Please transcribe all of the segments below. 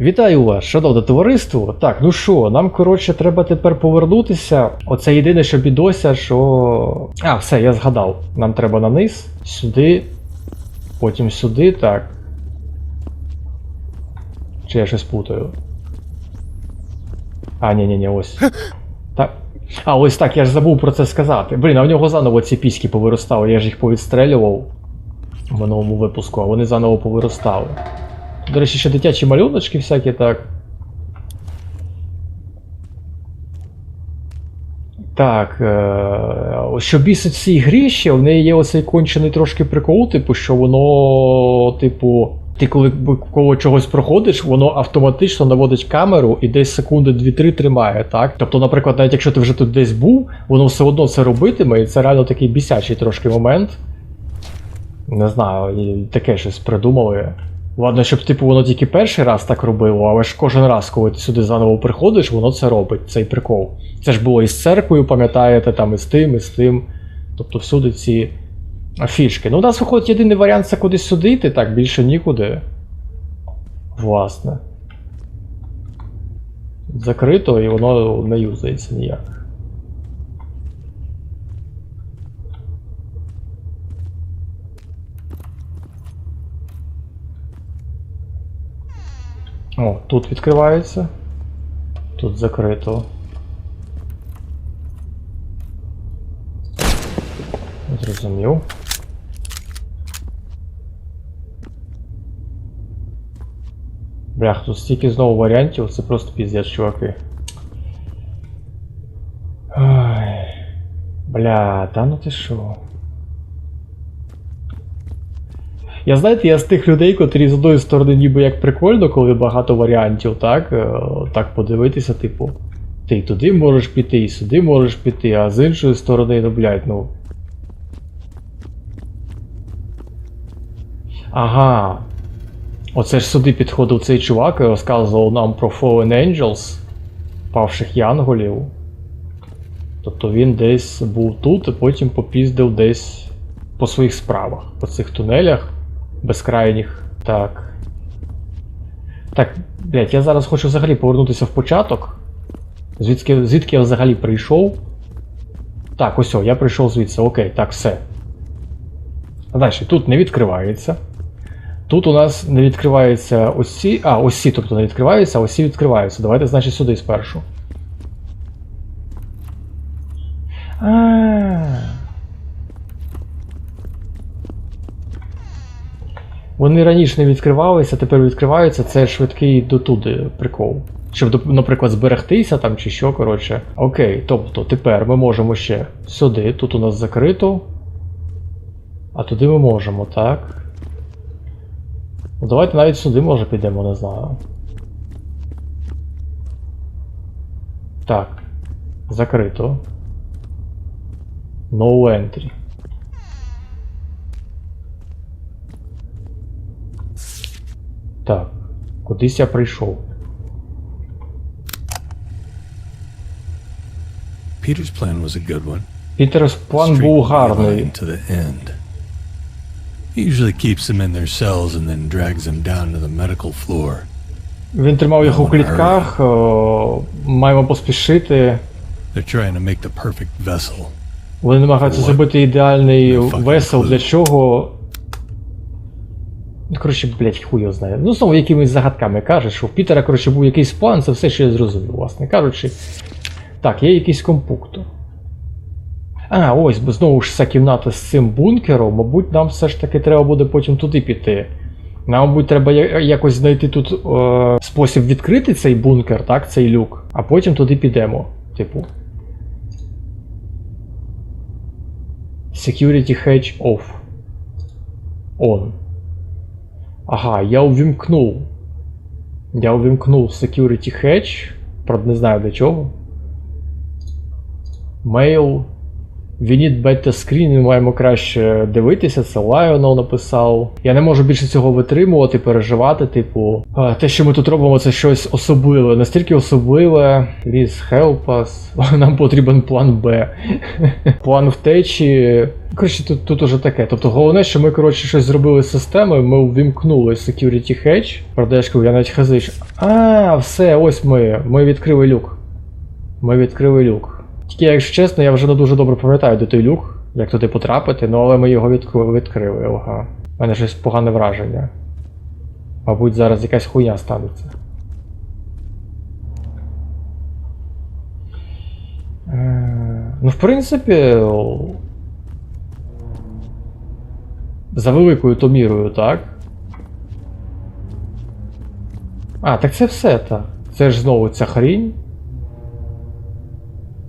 Вітаю вас, шановне товариство. Так, ну що, нам коротше треба тепер повернутися. Оце єдине, що бідося, що. А, все, я згадав. Нам треба на низ, сюди, потім сюди, так. Чи я щось путаю? А, ні, ні, ні, ось. Так. А, ось так, я ж забув про це сказати. Блін, а в нього заново ці піськи повиростали, я ж їх повідстрелював в минулому випуску, а вони заново повиростали. До речі, ще дитячі малюночки всякі так. Так, е- що бісить в цій грі ще, в неї є оцей кончений трошки прикол, типу, що воно, типу, ти коли коло чогось проходиш, воно автоматично наводить камеру і десь секунди 2-3 тримає, так? Тобто, наприклад, навіть якщо ти вже тут десь був, воно все одно це робитиме, і це реально такий бісячий трошки момент. Не знаю, таке щось придумали. Ладно, щоб типу воно тільки перший раз так робило, але ж кожен раз, коли ти сюди заново приходиш, воно це робить, цей прикол. Це ж було і з церквою, пам'ятаєте, там і з тим, і з тим. Тобто всюди ці фішки. Ну, у нас виходить єдиний варіант це кудись сюди йти, так, більше нікуди. Власне. Закрито і воно не юзається ніяк. О, тут відкривається. Тут закрито. Зрозумів. Блях, тут стільки знову варіантів, це просто піздець, чуваки. Ой. Бля, та ну ти що? Я знаєте, я з тих людей, котрі з одної сторони ніби як прикольно, коли багато варіантів, так? е, Так подивитися, типу, ти і туди можеш піти, і сюди можеш піти, а з іншої сторони, ну блядь, ну. Ага. Оце ж сюди підходив цей чувак і розказував нам про Fallen Angels, павших янголів. Тобто він десь був тут, і потім попіздив десь по своїх справах, по цих тунелях безкрайніх. Так. Так, блять, я зараз хочу взагалі повернутися в початок. Звідки, звідки я взагалі прийшов? Так, ось, я прийшов звідси. Окей, так, все. Далі, тут не відкривається. Тут у нас не відкриваються ось ці. А, ось ці, тобто не відкриваються, а ось ці відкриваються. Давайте, значить, сюди спершу. А. Вони раніше не відкривалися, тепер відкриваються, це швидкий дотуди прикол. Щоб, наприклад, зберегтися там чи що, коротше. Окей, тобто тепер ми можемо ще сюди, тут у нас закрито. А туди ми можемо, так? Ну давайте навіть сюди може підемо, не знаю. Так. Закрито. No entry. Так. Кудись я прийшов. Peter's plan was a good one. Пітерс план був гарний. to the end. He usually keeps them in their cells and then drags them down to the medical floor. Він тримав їх у клітках. Маємо поспішити. They're trying to make the perfect vessel. Вони намагаються зробити ідеальний весел для чого. Ну, коротше, блять, хуй його знає. Ну, знову якимись загадками каже, що у Пітера, коротше, був якийсь план, це все, що я зрозумів, власне кажучи. Так, є якийсь компуктор. А, ось, бо знову ж ця кімната з цим бункером, мабуть, нам все ж таки треба буде потім туди піти. Нам, мабуть, треба якось знайти тут е, спосіб відкрити цей бункер, так, цей люк, а потім туди підемо. Типу. Security Hedge Off. On. Ага, я увімкнув. Я увімкнув Security Hedge. Правда, не знаю для чого. Mail. Need better screen, ми маємо краще дивитися, це Лайонов написав. Я не можу більше цього витримувати, переживати, типу. Те, що ми тут робимо, це щось особливе. Настільки особливе. Please help us. Нам потрібен план Б. план втечі. Коротше, тут, тут уже таке. Тобто головне, що ми, коротше, щось зробили з системою, ми увімкнули Security Hedge. Продешку, я навіть хазич. А, все, ось ми. Ми відкрили люк. Ми відкрили люк. Тільки, якщо чесно, я вже не дуже добре пам'ятаю, де той люк, як туди потрапити, ну але ми його відкрили, відкрили ага. У мене щось погане враження. Мабуть, зараз якась хуйня станеться. Е, Ну, в принципі. За великою то мірою, так? А, так це все так. Це ж знову ця хрінь.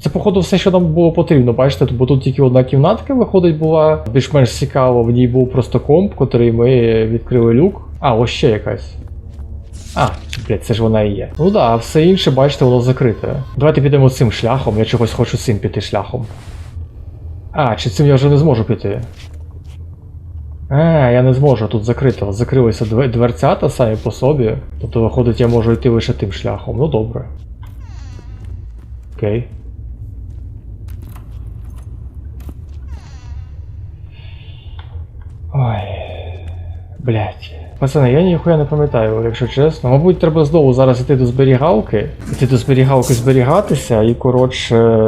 Це, походу, все, що нам було потрібно, бачите, бо тут тільки одна кімнатка виходить була. Більш-менш цікаво, в ній був просто комп, котрий ми відкрили люк. А, ось ще якась. А, блядь, це ж вона і є. Ну да, а все інше, бачите, воно закрите. Давайте підемо цим шляхом, я чогось хочу цим піти шляхом. А, чи цим я вже не зможу піти? А, я не зможу, тут закрито. Закрилися дверцята самі по собі. Тобто, виходить, я можу йти лише тим шляхом. Ну добре. Окей. Ой. Блять. Пацани, я ніхуя не пам'ятаю, якщо чесно. Мабуть, треба знову зараз йти до зберігалки. Йти до зберігалки зберігатися і, коротше.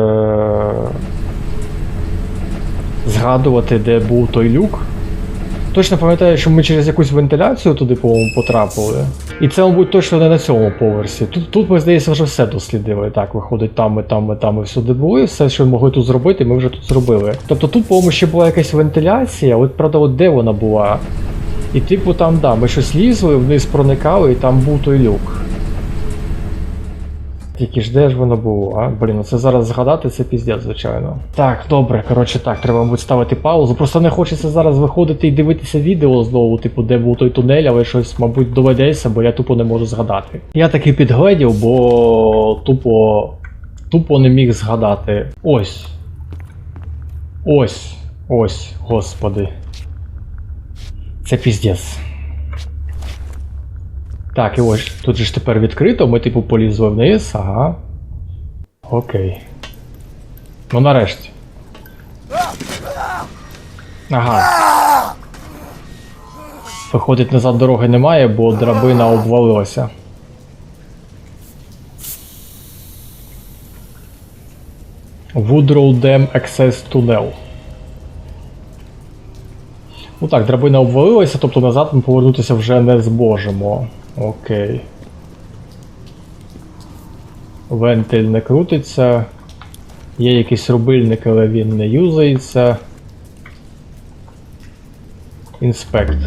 Згадувати, де був той люк. Точно пам'ятаю, що ми через якусь вентиляцію туди, по-моєму, потрапили. І це, мабуть, точно не на цьому поверсі. Тут, тут ми, здається, вже все дослідили. Так, виходить, там ми, там ми, там ми всюди були. Все, що ми могли тут зробити, ми вже тут зробили. Тобто тут, по-моєму, ще була якась вентиляція, от правда, от де вона була? І типу там, да, ми щось лізли, вниз проникали, і там був той люк. Тільки ж де ж воно було, а? Блін, ну це зараз згадати, це піздець, звичайно. Так, добре, коротше так, треба, мабуть, ставити паузу. Просто не хочеться зараз виходити і дивитися відео знову, типу, де був той тунель, але щось, мабуть, доведеться, бо я тупо не можу згадати. Я таки підгледів, бо тупо. тупо не міг згадати. Ось. Ось. Ось, господи. Це піздець. Так, і ось тут же ж тепер відкрито, ми типу полізли вниз, ага. Окей. Ну нарешті. Ага. Виходить, назад дороги немає, бо драбина обвалилася. Woodrow Dam Access Tunnel. Ну так, драбина обвалилася, тобто назад ми повернутися вже не зможемо. Окей. Вентиль не крутиться. Є якийсь рубильник, але він не юзається. Інспект.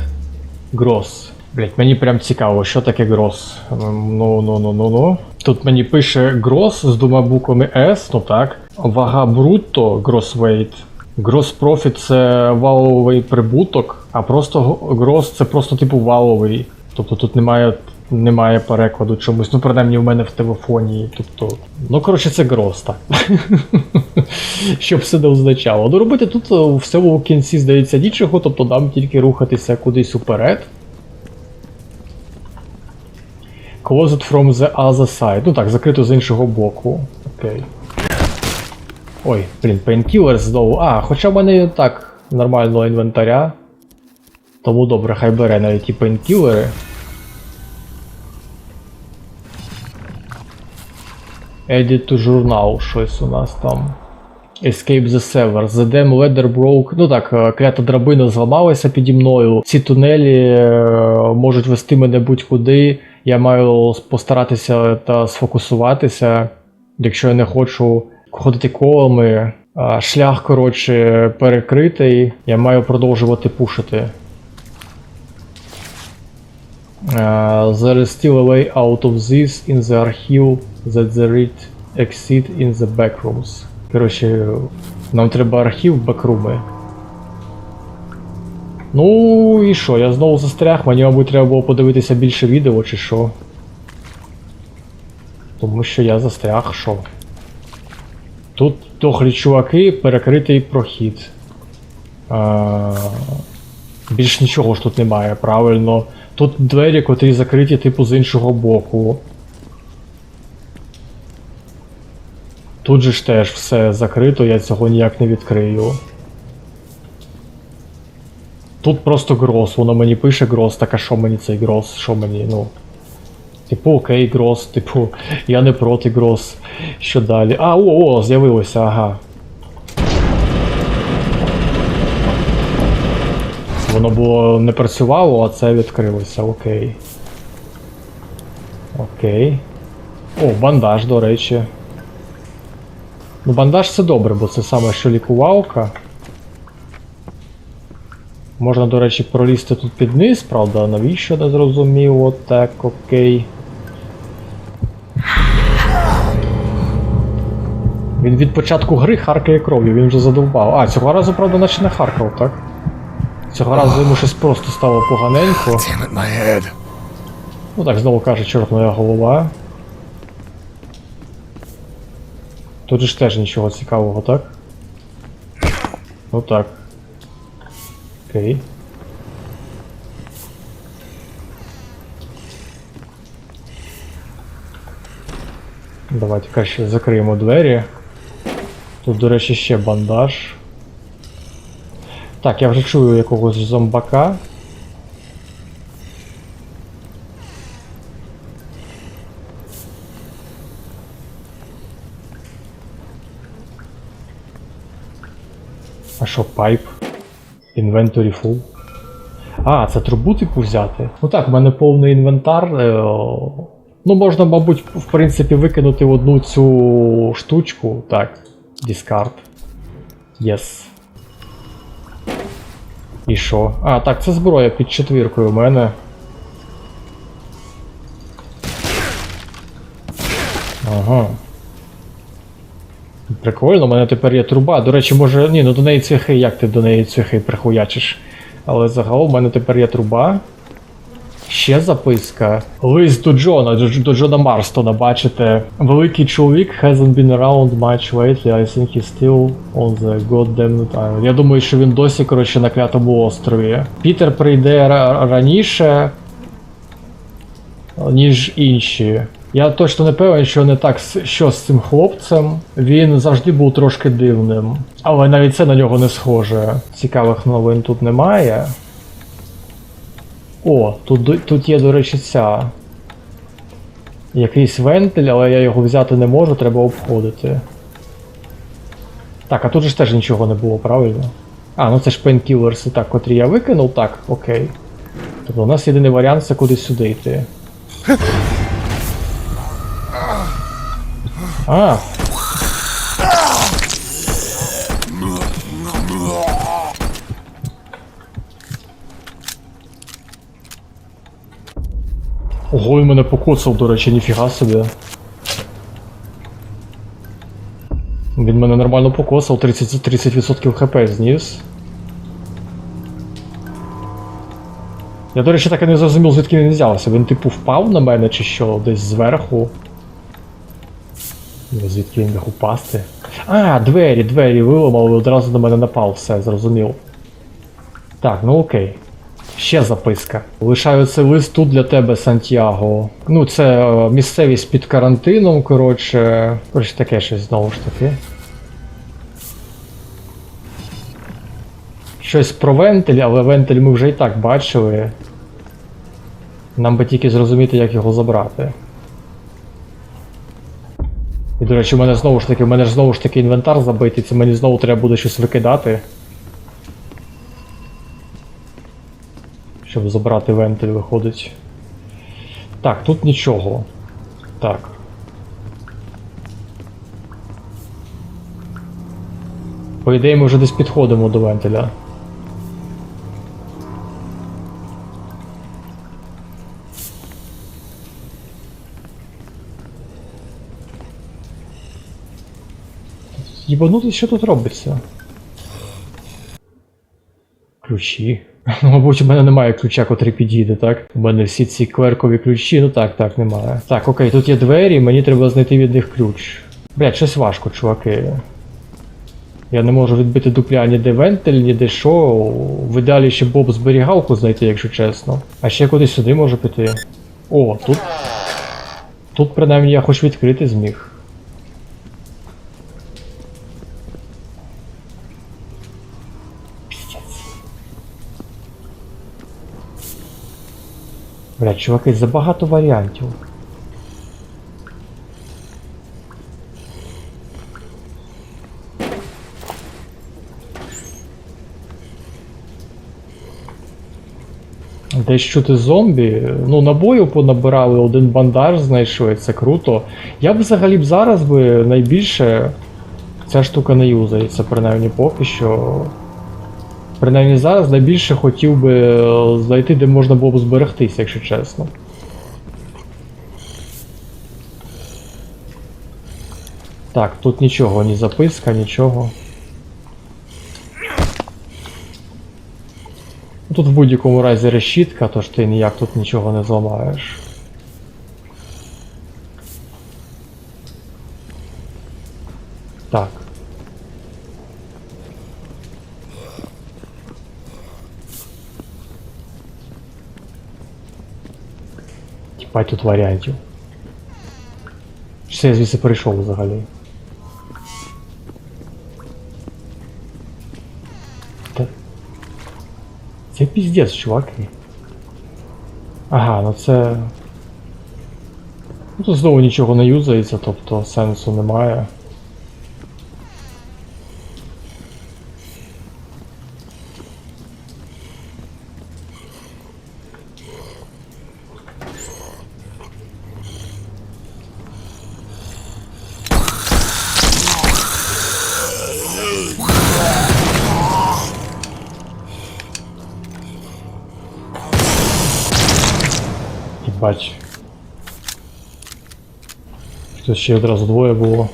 Грос. Блять, мені прям цікаво, що таке грос. Ем, Ну, ну, ну, ну, ну. Тут мені пише грос з двома буквами S, ну так. Вага брутто, gross weight. Gross profit це валовий прибуток, а просто грос це просто типу валовий. Тобто тут немає, немає перекладу чомусь. Ну, принаймні в мене в телефоні. Тобто. Ну, коротше, це грос, так. Щоб все не означало. Ну, робити тут е, в цьому кінці здається нічого, тобто нам тільки рухатися кудись уперед. Closed from the other side. Ну так, закрито з іншого боку. Окей. Ой, блін, Painkillers знову. А, хоча в мене так нормального інвентаря. Тому добре, хай бере навіть і пейнкілери. Edit to journal, щось у нас там. Escape the Sever. The Dam Ladder Broke. Ну так, е, клята драбина зламалася піді мною. Ці тунелі е, можуть вести мене будь-куди. Я маю постаратися та сфокусуватися, якщо я не хочу ходити колами. Шлях, коротше, перекритий. Я маю продовжувати пушити. Uh, there is still a way out of this in the archive that there is exit in the backrooms. Коротше, нам треба архів бекруми. Ну і що, я знову застряг, мені, мабуть, треба було подивитися більше відео чи що. Тому що я застряг, що. Тут, Дохлі чуваки, перекритий прохід. А, більш нічого ж тут немає, правильно. Тут двері, котрі закриті, типу, з іншого боку. Тут же ж теж все закрито, я цього ніяк не відкрию. Тут просто гроз, воно мені пише гроз, так а що мені цей гроз? Що мені, ну. Типу, окей, гроз, типу, я не проти гроз. Що далі? А, о, о, з'явилося, ага. Воно було не працювало, а це відкрилося, окей. Окей. О, бандаж, до речі. Ну, бандаж це добре, бо це саме що лікувалка. Можна, до речі, пролізти тут під низ, правда, навіщо не зрозуміло. Так, окей. Він від початку гри харкає кров'ю, він вже задовбав. А, цього разу, правда, наче не харкав, так? Цього разу йому щось просто стало поганенько. Ну так, знову каже, чорт моя голова. Тут же ж теж нічого цікавого, так? Ну так. Окей. Давайте краще закриємо двері. Тут, до речі, ще бандаж. Так, я вже чую якогось зомбака. Що, пайп? Інвенторі full. А, це трубу типу взяти. Ну так, в мене повний інвентар. е, Ну, можна, мабуть, в принципі, викинути одну цю штучку. Так. Discard. Yes. І що? А, так, це зброя під четвіркою у мене. Ага. Прикольно, у мене тепер є труба. До речі, може. Ні, ну до неї цвяхи, як ти до неї цвяхи прихуячиш. Але загалом у мене тепер є труба. Ще записка. Лист до Джона, до, Джона Марстона, бачите. Великий чоловік hasn't been around much lately, I think he's still on the goddamn island. Я думаю, що він досі, коротше, на клятому острові. Пітер прийде ра- раніше, ніж інші. Я точно не певен, що не так, що з цим хлопцем. Він завжди був трошки дивним. Але навіть це на нього не схоже. Цікавих новин тут немає. О, тут, тут є, до речі, ця. Якийсь вентиль, але я його взяти не можу, треба обходити. Так, а тут же ж теж нічого не було, правильно? А, ну це ж пейнкілерси, так, котрі я викинув, так, окей. Тобто у нас єдиний варіант це кудись сюди йти. А. Ого, він мене покоцав, до речі, ніфіга собі. Він мене нормально покосав, 30%, 30% хп зніс. Я, до речі, так і не зрозумів, звідки він взявся. Він типу впав на мене чи що, десь зверху. Звідки він міг упасти? А, двері, двері виламали, одразу на мене напав, все, зрозумів. Так, ну окей. Ще записка. Лишаю цей лист тут для тебе, Сантьяго. Ну, це е, місцевість під карантином, коротше. Коротше, таке щось знову ж таки. Щось про вентиль, але вентиль ми вже і так бачили. Нам би тільки зрозуміти, як його забрати. І, до речі, у мене знову ж таки, у мене ж знову ж таки інвентар забитий, це мені знову треба буде щось викидати. Щоб забрати вентиль виходить. Так, тут нічого. Так. По ідеї ми вже десь підходимо до вентиля. Їбанути, що тут робиться? Ключі. Ну, мабуть, у мене немає ключа, котрий підійде, так? У мене всі ці кверкові ключі, ну так, так, немає. Так, окей, тут є двері, мені треба знайти від них ключ. Блять, щось важко, чуваки. Я не можу відбити дупля ніде вентиль, ніде що. В ідеалі ще Боб зберігалку знайти, якщо чесно. А ще кудись сюди можу піти. О, тут. Тут принаймні я хоч відкрити зміг. Бля, чуваки, забагато варіантів. Десь чути зомбі. Ну, набою понабирали, один бандаж знайшли, це круто. Я б взагалі б зараз би найбільше ця штука не юзається, принаймні поки що. Принаймні зараз найбільше хотів би е, знайти, де можна було б зберегтися, якщо чесно. Так, тут нічого, ні записка, нічого. Тут в будь-якому разі решітка, тож ти ніяк тут нічого не зламаєш. Так. Тіпай тут варіантів. Все, я звідси прийшов взагалі. Та... Це піздець, чуваки. Ага, ну це. Ну тут знову нічого не юзається, тобто сенсу немає. Бач. Тут ще одразу двоє було.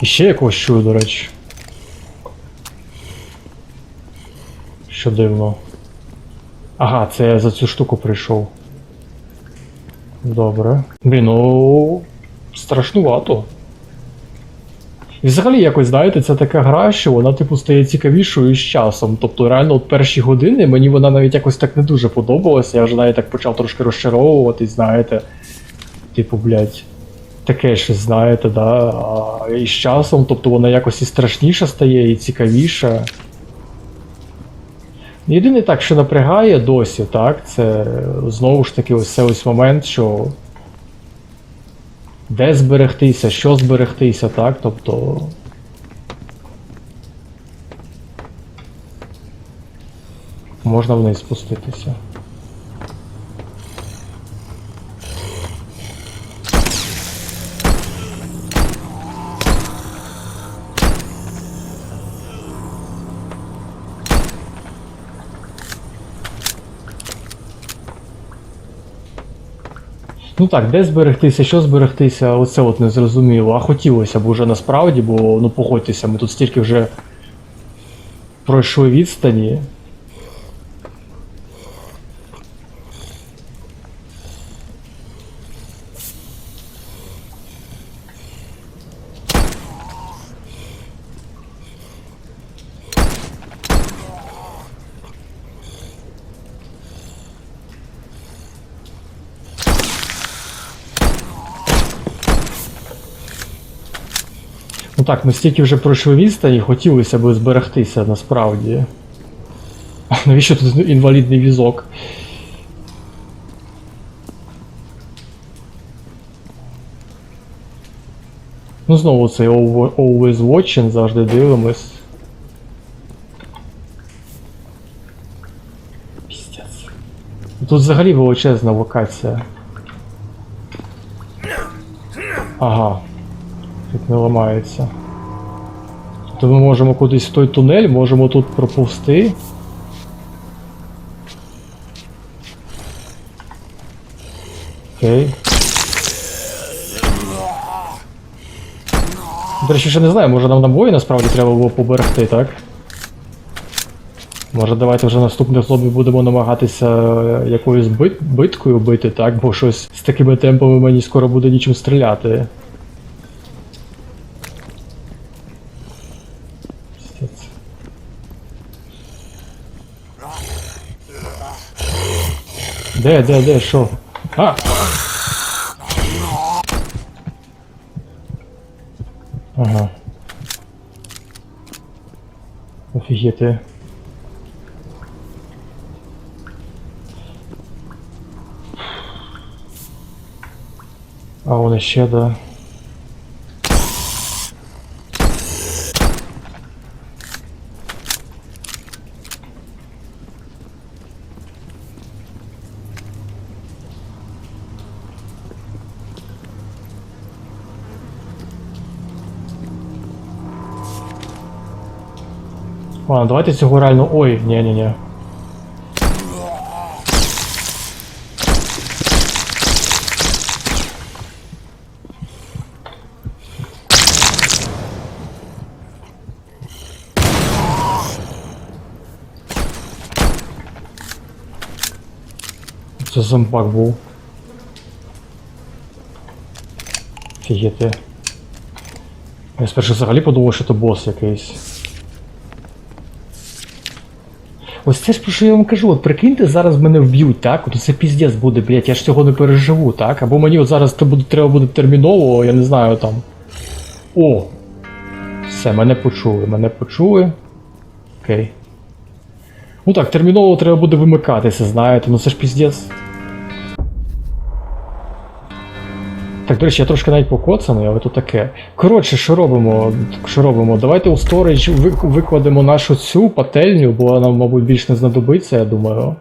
І ще якогось чую, до речі. Що дивно. Ага, це я за цю штуку прийшов. Добре. Блін, ну. Страшнувато. І взагалі, якось, знаєте, це така гра, що вона, типу, стає цікавішою з часом. Тобто, реально, от перші години мені вона навіть якось так не дуже подобалася. Я вже навіть так почав трошки розчаровуватись, знаєте. Типу, блядь, таке щось, знаєте, да. А і з часом, тобто вона якось і страшніша стає, і цікавіша. Єдине так, що напрягає досі, так, це знову ж таки ось цей ось момент, що де зберегтися, що зберегтися, так? Тобто. Можна вниз спуститися. Ну так, де зберегтися, що зберегтися, оце от не зрозуміло. А хотілося б уже насправді, бо ну погодьтеся, ми тут стільки вже пройшли відстані. Так, ми стільки вже пройшли відстані, хотілося б зберегтися насправді. Навіщо тут інвалідний візок? Ну знову цей always watching, завжди дивимось. Піздець. Тут взагалі величезна локація. Ага. Тут не ламається. То ми можемо кудись в той тунель, можемо тут проповсти. Окей. До речі, ще не знаю, може нам набої насправді треба було поберегти, так? Може давайте вже наступних злобів будемо намагатися е, якоюсь бит- биткою бити, так? Бо щось з такими темпами мені скоро буде нічим стріляти. Де, де, де, що? А! Ага. Офігіти. А вони ще, да. Ладно, давайте цього реально. Ой, ні-ні-ні. Це зомбак був. Фігіти. Я спершу взагалі подумав, що це бос якийсь. Ось це ж про що я вам кажу, от прикиньте, зараз мене вб'ють, так? От це піздець буде, блядь, я ж цього не переживу, так? Або мені от зараз це буде, треба буде терміново, я не знаю там. О! Все, мене почули, мене почули. Окей. Ну так, терміново треба буде вимикатися, знаєте, ну це ж піздець. Так, до речі, я трошки навіть покоцаний, але то таке. Коротше, що робимо? Що робимо? Давайте у сторіч викладемо нашу цю пательню, бо вона мабуть, більш не знадобиться, я думаю.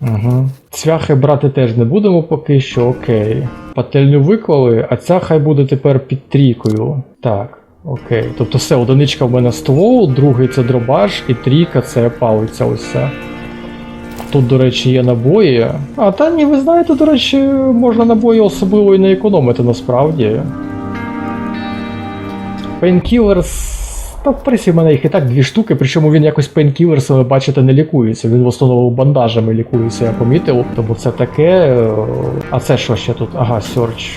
Угу. Цвяхи брати теж не будемо поки що, окей. Пательню виклали, а ця хай буде тепер під трійкою. Так, окей. Тобто все, одиничка в мене ствол, другий це дробаш, і трійка це палиця ось ця. Тут, до речі, є набої. А, та ні, ви знаєте, до речі, можна набої особливо і не економити насправді. Painkillers. Та в принципі, в мене їх і так дві штуки, причому він якось пейнкілерсами, бачите, не лікується. Він в основному бандажами лікується, я помітив. Тому це таке. е, А це що ще тут? Ага, search.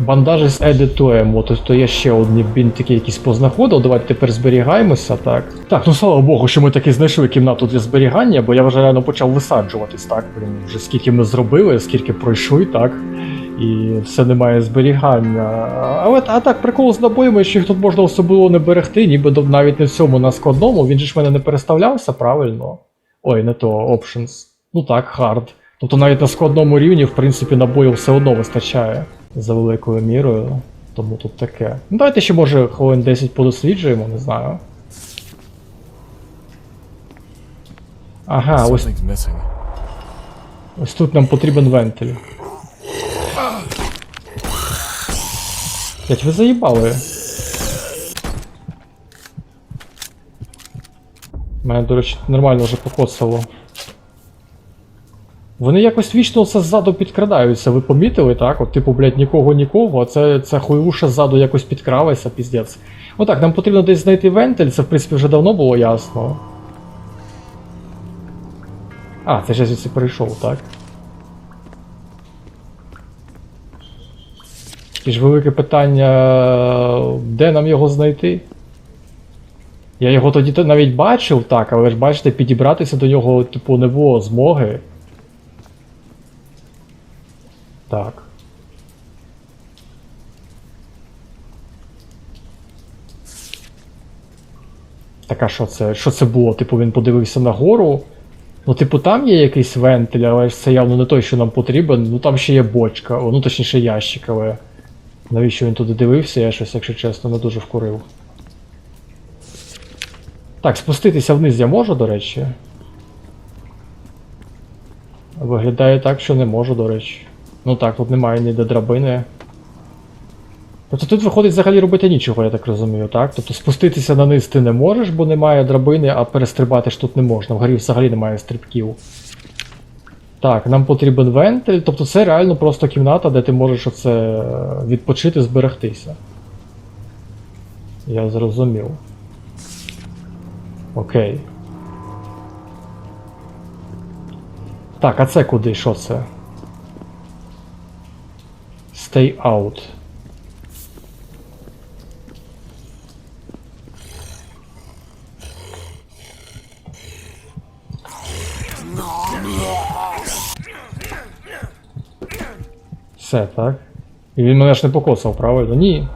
Бандажі з ammo, тобто я ще одні бінтики якісь познаходив. Давайте тепер зберігаємося, так. Так, ну слава Богу, що ми таки знайшли кімнату для зберігання, бо я вже реально почав висаджуватись, так. Блін, вже скільки ми зробили, скільки пройшли, так. І все немає зберігання. Але а так, прикол з набоями, що їх тут можна особливо не берегти, ніби навіть не в цьому на складному. Він же ж мене не переставлявся, правильно? Ой, не то, options. Ну так, hard. Тобто навіть на складному рівні, в принципі, набоїв все одно вистачає за великою мірою. Тому тут таке. Ну давайте ще може хвилин 10 подосліджуємо, не знаю. Ага, ось, ось тут нам потрібен вентиль. Блять, ви заїбали. Мене, до речі, нормально вже покоцало. Вони якось вічно це ззаду підкрадаються, ви помітили, так? От, типу, блядь, нікого нікого, а це, це хуйлуша ззаду якось підкралася, піздець. Отак, нам потрібно десь знайти вентиль, це в принципі вже давно було ясно. А, це ж я звідси перейшов, так? І ж велике питання, де нам його знайти? Я його тоді навіть бачив, так, але ж бачите, підібратися до нього, типу, не було змоги. Так. Так а що це? Що це було? Типу він подивився нагору. Ну, типу, там є якийсь вентиль, але це явно не той, що нам потрібен. Ну там ще є бочка, о, ну точніше ящик, але. Навіщо він туди дивився, я щось, якщо чесно, не дуже вкурив. Так, спуститися вниз я можу, до речі. Виглядає так, що не можу, до речі. Ну так, тут немає ніде драбини. Тобто тут виходить взагалі робити нічого, я так розумію, так? Тобто спуститися на низ ти не можеш, бо немає драбини, а перестрибати ж тут не можна. Вгорі взагалі немає стрибків. Так, нам потрібен вентиль, тобто це реально просто кімната, де ти можеш оце е, відпочити, зберегтися. Я зрозумів. Окей. Так, а це куди? Що це? Stay out. Все, так. І він мене ж не покосав, правильно? Ні.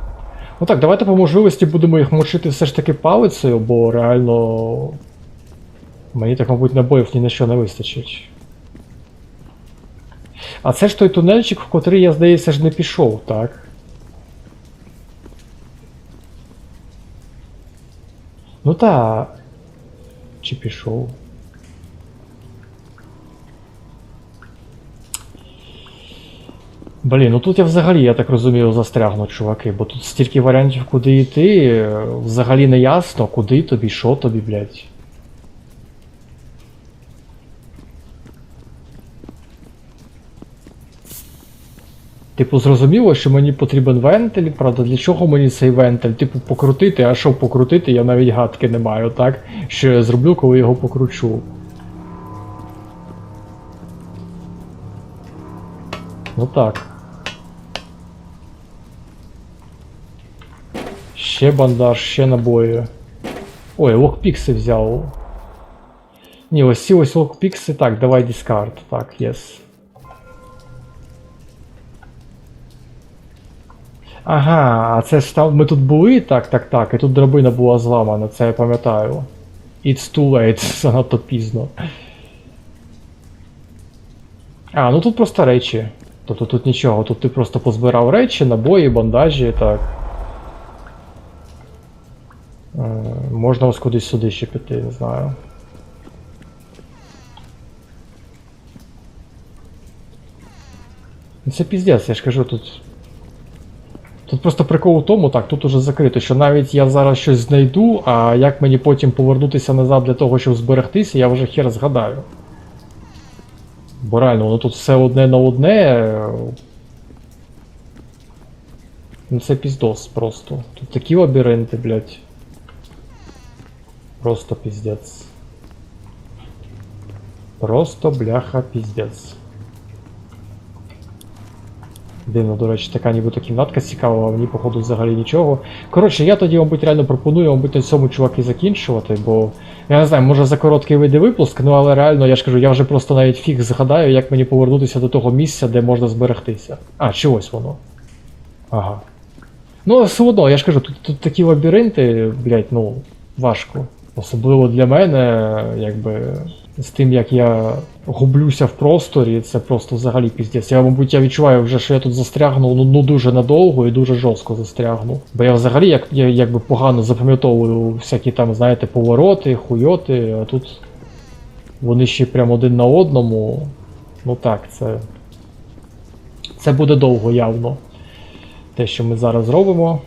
Ну так, давайте по можливості будемо їх мочити все ж таки палицею, бо реально. Мені так, мабуть, набоїв ні на що не вистачить. А це ж той тунельчик, в котрий я, здається, ж не пішов, так? Ну та. Чи пішов? Блін, ну тут я взагалі, я так розумію, застрягну, чуваки, бо тут стільки варіантів, куди йти, е, взагалі не ясно, куди тобі, що тобі, блядь. Типу, зрозуміло, що мені потрібен вентиль, правда, для чого мені цей вентиль? Типу, покрутити, а що покрутити, я навіть гадки не маю, так? Що я зроблю, коли його покручу. Ну так. Ще бандаж, ще набої. Ой, локпікси взяв. Ні, ось ці ось локпікси. Так, давай дискард. Так, єс. Ага, а це ж там ми тут були, так, так, так, і тут драбина була зламана, це я пам'ятаю. It's too late, занадто пізно. А, ну тут просто речі. Тобто тут нічого, тут ти просто позбирав речі, набої, бандажі, так. Е, можна ось кудись сюди ще піти, не знаю. Це піздець, я ж кажу, тут. Тут просто прикол у тому, так, тут уже закрито, що навіть я зараз щось знайду, а як мені потім повернутися назад для того, щоб зберегтися, я вже хер згадаю. Бо реально, воно тут все одне на одне. Ну це піздос просто. Тут такі лабіринти, блядь. Просто піздець. Просто бляха піздець. Дивно, до речі, така нібито кімнатка цікава, а мені, походу, взагалі нічого. Коротше, я тоді, мабуть, реально пропоную, мабуть, на цьому чуваки закінчувати, бо я не знаю, може за короткий вийде випуск, ну але реально, я ж кажу, я вже просто навіть фіг згадаю, як мені повернутися до того місця, де можна зберегтися. А, чи ось воно. Ага. Ну, все одно, я ж кажу, тут, тут такі лабіринти, блядь, ну, важко. Особливо для мене, якби, з тим, як я гублюся в просторі, це просто взагалі піздець. Я, мабуть, я відчуваю вже, що я тут застрягнув ну, ну дуже надовго і дуже жорстко застрягнув. Бо я взагалі як, я, якби погано запам'ятовую всякі там, знаєте, повороти, хуйоти, а тут вони ще прям один на одному. Ну так, це. Це буде довго явно. Те, що ми зараз робимо.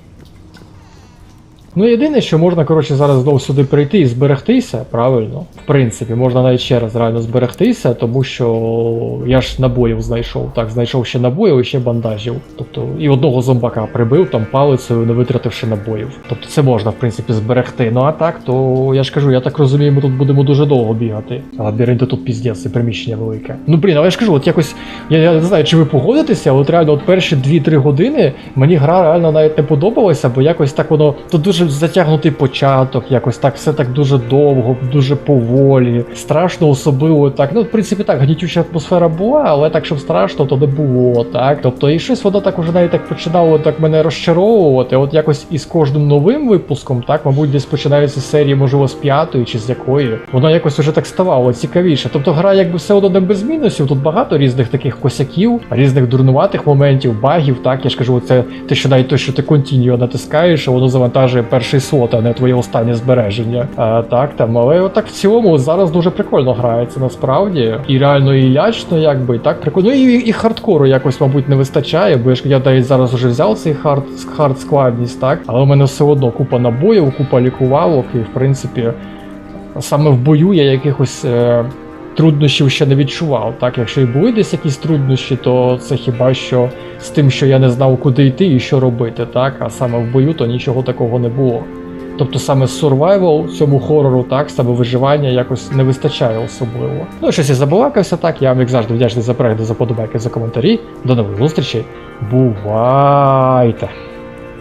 Ну, єдине, що можна, коротше, зараз знову сюди прийти і зберегтися, правильно. В принципі, можна навіть ще раз реально зберегтися, тому що я ж набоїв знайшов. Так, знайшов ще набоїв і ще бандажів. Тобто, і одного зомбака прибив там палицею, не витративши набоїв. Тобто це можна, в принципі, зберегти. Ну а так, то я ж кажу, я так розумію, ми тут будемо дуже довго бігати. Лабіринти тут піздець, і приміщення велике. Ну блін, але я ж кажу, от якось. Я, я не знаю, чи ви погодитеся, але от реально, от перші 2-3 години мені гра реально навіть не подобалася, бо якось так воно тут дуже затягнутий початок, якось так все так дуже довго, дуже поволі. Страшно особливо так. Ну, в принципі, так, гнітюча атмосфера була, але так, щоб страшно, то не було, так. Тобто, і щось воно так уже навіть так починало так мене розчаровувати. От якось із кожним новим випуском, так, мабуть, десь починається з серії, можливо, з п'ятої чи з якої, воно якось уже так ставало цікавіше. Тобто гра якби все одно не без мінусів, тут багато різних таких косяків, різних дурнуватих моментів, багів, так, я ж кажу, це те, що навіть те, що ти Continue натискаєш, воно завантажує перший слот, а не твоє останнє збереження. А, так, там, але отак в цілому зараз дуже прикольно грається насправді. І реально і лячно, якби, і так прикольно. Ну і, і хардкору якось, мабуть, не вистачає, бо я навіть зараз вже взяв цей хард, хард складність, так, але в мене все одно купа набоїв, купа лікувалок, і в принципі, саме в бою я якихось. Е, Труднощів ще не відчував. Так, якщо і були десь якісь труднощі, то це хіба що з тим, що я не знав, куди йти і що робити, так? А саме в бою, то нічого такого не було. Тобто саме survival цьому хорору, так, саме виживання якось не вистачає особливо. Ну, щось я забалакався, так. Я вам, як завжди, вдячний за перегляд, за подобайки, за коментарі. До нових зустрічей. Бувайте!